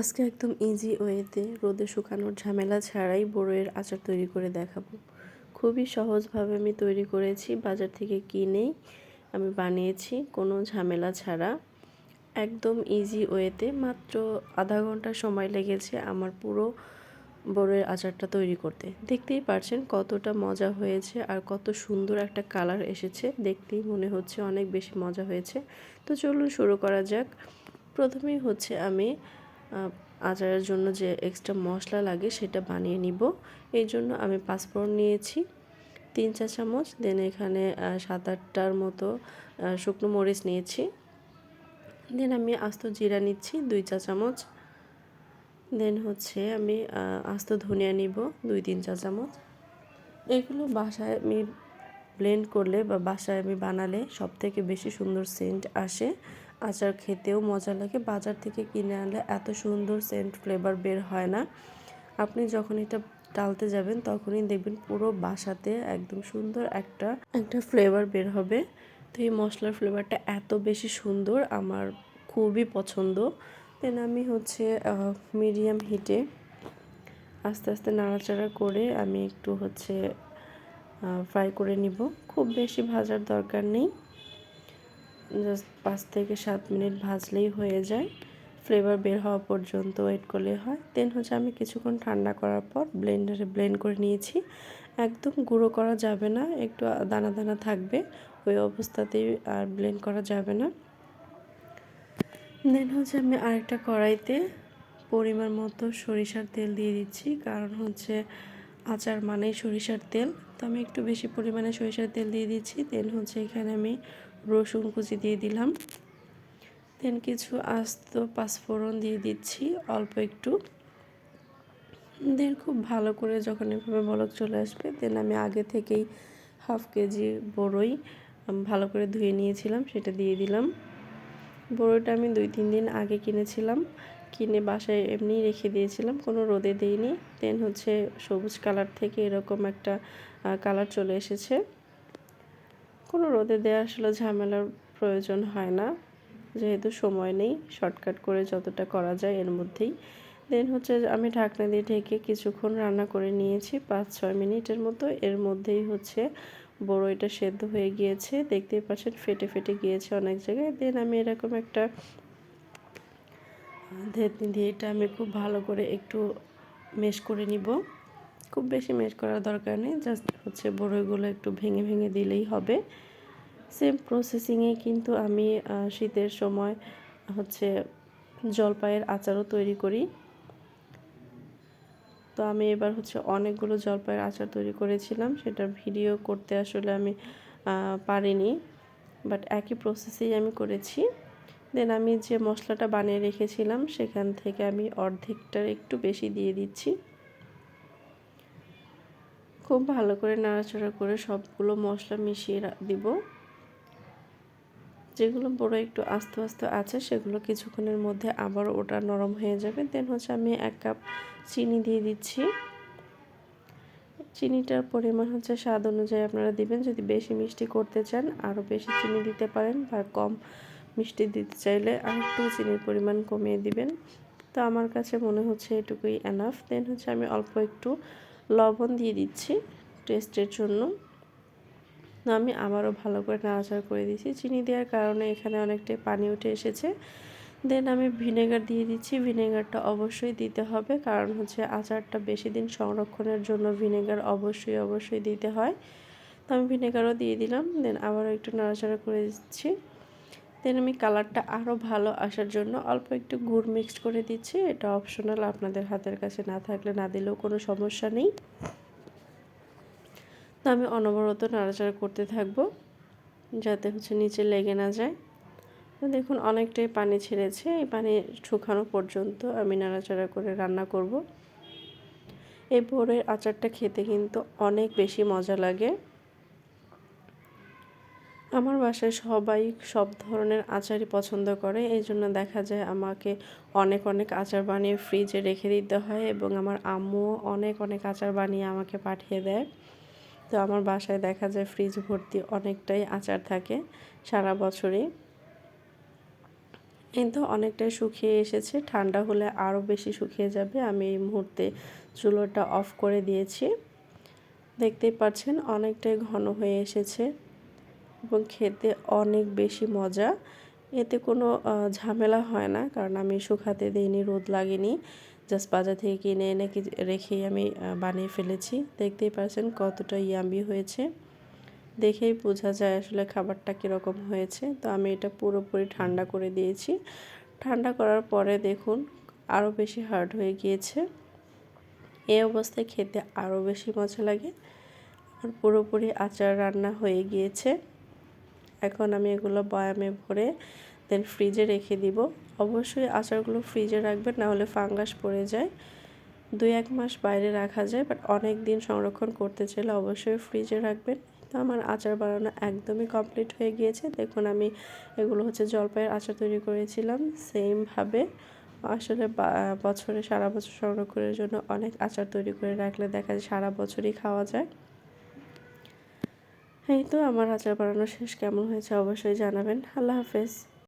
আজকে একদম ইজি ওয়েতে রোদে শুকানোর ঝামেলা ছাড়াই বড়ইয়ের আচার তৈরি করে দেখাবো। খুবই সহজভাবে আমি তৈরি করেছি, বাজার থেকে কিনেই আমি বানিয়েছি, কোনো ঝামেলা ছাড়া। একদম ইজি ওয়েতে মাত্র আধা ঘণ্টা সময় লেগেছে আমার পুরো বড়ের আচারটা তৈরি করতে। দেখতেই পারছেন কতটা মজা হয়েছে আর কত সুন্দর একটা কালার এসেছে। দেখতেই মনে হচ্ছে অনেক বেশি মজা হয়েছে। তো চলুন শুরু করা যাক। প্রথমেই হচ্ছে আমি আচারের জন্য যে এক্সট্রা মশলা লাগে সেটা বানিয়ে নিব। এই জন্য আমি পাঁচফোড়ন নিয়েছি, তিন চা চামচ দেন এখানে সাত আটটার মতো শুকনো মরিচ নিয়েছি। দেন আমি আস্ত জিরা নিচ্ছি, দুই চা চামচ। দেন হচ্ছে আমি আস্ত ধনিয়া নিব, দুই, তিন চা চামচ। এগুলো বাসায় আমি ব্লেন্ড করলে বা বাসায় আমি বানালে সব থেকে বেশি সুন্দর সেন্ট আসে। আচার খেতেও মজা লাগে। বাজার থেকে কিনে আনলে এত সুন্দর সেন্ট ফ্লেভার বের হয় না। আপনি যখন এটা ডালতে যাবেন, তখনই দেখবেন পুরো বাসাতে একদম সুন্দর একটা একটা ফ্লেভার বের হবে। তো এই মশলার ফ্লেভারটা এত বেশি সুন্দর, আমার খুবই পছন্দ। দেন আমি হচ্ছে মিডিয়াম হিটে আস্তে আস্তে নাড়াচাড়া করে আমি একটু হচ্ছে ফ্রাই করে নিব। খুব বেশি ভাজার দরকার নেই। জাস্ট পাঁচ থেকে সাত মিনিট ভাজলেই হয়ে যায়। ফ্লেভার বের হওয়া পর্যন্ত ওয়েট করলে হয়। দেন হচ্ছে আমি কিছুক্ষণ ঠান্ডা করার পর ব্লেন্ডারে ব্লেন্ড করে নিয়েছি। একদম গুঁড়ো করা যাবে না, একটু দানা দানা থাকবে, ওই অবস্থাতেই আর ব্লেন্ড করা যাবে না। দেন হচ্ছে আমি আরেকটা কড়াইতে পরিমাণ মতো সরিষার তেল দিয়ে দিচ্ছি। কারণ হচ্ছে আচার মানেই সরিষার তেল। তো আমি একটু বেশি পরিমাণে সরিষার তেল দিয়ে দিচ্ছি। দেন হচ্ছে এখানে আমি রসুন কুচি দিয়ে দিলাম। দেন কিছু আস্ত পাঁচফোড়ন দিয়ে দিচ্ছি, অল্প একটু। দেন খুব ভালো করে যখন এভাবে বলক চলে আসবে দেন আমি আগে থেকেই হাফ কেজি বড়ই ভালো করে ধুয়ে নিয়েছিলাম, সেটা দিয়ে দিলাম। বড়ইটা আমি দুই তিন দিন আগে কিনেছিলাম, কিনে বাসায় এমনি রেখে দিয়েছিলাম, কোনো রোদে দিইনি। দেন হচ্ছে সবুজ কালার থেকে এরকম একটা কালার চলে এসেছে। কোনো রোদে দেওয়া আসলে ঝামেলার প্রয়োজন হয় না। যেহেতু সময় নেই, শর্টকাট করে যতটা করা যায় এর মধ্যেই। দেন হচ্ছে আমি ঢাকনা দিয়ে ঢেকে কিছুক্ষণ রান্না করে নিয়েছি পাঁচ ছয় মিনিটের মতো। এর মধ্যেই হচ্ছে বড় এটা সেদ্ধ হয়ে গিয়েছে। দেখতেই পাচ্ছেন ফেটে ফেটে গিয়েছে অনেক জায়গায়। দেন আমি এরকম একটা ধেতনি দিয়ে এটা আমি খুব ভালো করে একটু মেশ করে নিব। খুব বেশি মেশ করার দরকার নেই জাস্ট হচ্ছে বড়ইগুলো একটু ভেঙে ভেঙে দিলেই হবে। সেম প্রসেসিংয়ে কিন্তু আমি শীতের সময় হচ্ছে জলপাইয়ের আচারও তৈরি করি। তো আমি এবার হচ্ছে অনেকগুলো জলপাইয়ের আচার তৈরি করেছিলাম, সেটার ভিডিও করতে আসলে আমি পারিনি। বাট একই প্রসেসেই আমি করেছি। দেন আমি যে মশলাটা বানিয়ে রেখেছিলাম, সেখান থেকে আমি অর্ধেকটার একটু বেশি দিয়ে দিচ্ছি। খুব ভালো করে নাড়াচাড়া করে সবগুলো মশলা মিশিয়ে দিব। যেগুলো বড় একটু আস্তে আস্তে আছে, সেগুলো কিছুক্ষণের মধ্যে আবার ওটা নরম হয়ে যাবে। দেন হচ্ছে আমি এক কাপ চিনি দিয়ে দিচ্ছি। চিনিটার পরিমাণ হচ্ছে স্বাদ অনুযায়ী আপনারা দিবেন। যদি বেশি মিষ্টি করতে চান, আরও বেশি চিনি দিতে পারেন বা কম মিষ্টি দিতে চাইলে আর একটু চিনির পরিমাণ কমিয়ে দিবেন। তো আমার কাছে মনে হচ্ছে এটুকুই এনাফ দেন হচ্ছে আমি অল্প একটু লবণ দিয়ে দিচ্ছি টেস্টের জন্য। আমি আবারও ভালো করে নাড়াচাড়া করে দিচ্ছি চিনি দেওয়ার কারণে এখানে অনেকটাই পানি উঠে এসেছে। দেন আমি ভিনেগার দিয়ে দিচ্ছি। ভিনেগারটা অবশ্যই দিতে হবে, কারণ হচ্ছে আচারটা বেশি দিন সংরক্ষণের জন্য ভিনেগার অবশ্যই অবশ্যই দিতে হয়। তো আমি ভিনেগারও দিয়ে দিলাম। দেন আবারও একটু নাড়াচাড়া করে দিচ্ছি। দেন আমি কালারটা আরও ভালো আসার জন্য অল্প একটু গুড় মিক্সড করে দিচ্ছি। এটা অপশনাল আপনাদের হাতের কাছে না থাকলে না দিলেও কোনো সমস্যা নেই। তো আমি অনবরত নাড়াচাড়া করতে থাকব, যাতে হচ্ছে নিচে লেগে না যায়। তো দেখুন, অনেকটাই পানি ছেড়েছে। এই পানি শুকানো পর্যন্ত আমি নাড়াচাড়া করে রান্না করব। এই ভোরের আচারটা খেতে কিন্তু অনেক বেশি মজা লাগে। আমার বাসায় সবাই সব ধরনের আচারই পছন্দ করে। এই জন্য দেখা যায় আমাকে অনেক অনেক আচার বানিয়ে ফ্রিজে রেখে দিতে হয় এবং আমার আম্মুও অনেক অনেক আচার বানিয়ে আমাকে পাঠিয়ে দেয়। তো আমার বাসায় দেখা যায় ফ্রিজ ভর্তি অনেকটাই আচার থাকে সারা বছরই। কিন্তু অনেকটাই শুকিয়ে এসেছে। ঠান্ডা হলে আরও বেশি শুকিয়ে যাবে। আমি এই মুহূর্তে চুলোটা অফ করে দিয়েছি। দেখতেই পাচ্ছেন অনেকটাই ঘন হয়ে এসেছে। এবং খেতে অনেক বেশি মজা। এতে কোনো ঝামেলা হয় না, কারণ আমি শুকাতে দিইনি, রোদ লাগেনি। জাস্ট বাজার থেকে কিনে এনে রেখেই আমি বানিয়ে ফেলেছি। দেখতেই পাচ্ছেন কতটা ইয়াম্বি হয়েছে। দেখেই বোঝা যায় আসলে খাবারটা কীরকম হয়েছে। তো আমি এটা পুরোপুরি ঠান্ডা করে দিয়েছি। ঠান্ডা করার পরে দেখুন, আরও বেশি হার্ড হয়ে গিয়েছে। এই অবস্থায় খেতে আরও বেশি মজা লাগে। আর পুরোপুরি আচার রান্না হয়ে গিয়েছে। এখন আমি এগুলো বয়ামে ভরে দেন ফ্রিজে রেখে দিব। অবশ্যই আচারগুলো ফ্রিজে রাখবেন নাহলে ফাঙ্গাস পড়ে যায়। দুই এক মাস বাইরে রাখা যায় বাট অনেক দিন সংরক্ষণ করতে চাইলে অবশ্যই ফ্রিজে রাখবেন। তো আমার আচার বানানো একদমই কমপ্লিট হয়ে গিয়েছে। দেখুন আমি এগুলো হচ্ছে জলপাইয়ের আচার তৈরি করেছিলাম সেমভাবে আসলে বছরে সারা বছর সংরক্ষণের জন্য অনেক আচার তৈরি করে রাখলে দেখা যায় সারা বছরই খাওয়া যায়। এই তো আমার আচার বানানো শেষ। কেমন হয়েছে অবশ্যই জানাবেন। আল্লাহ হাফেজ।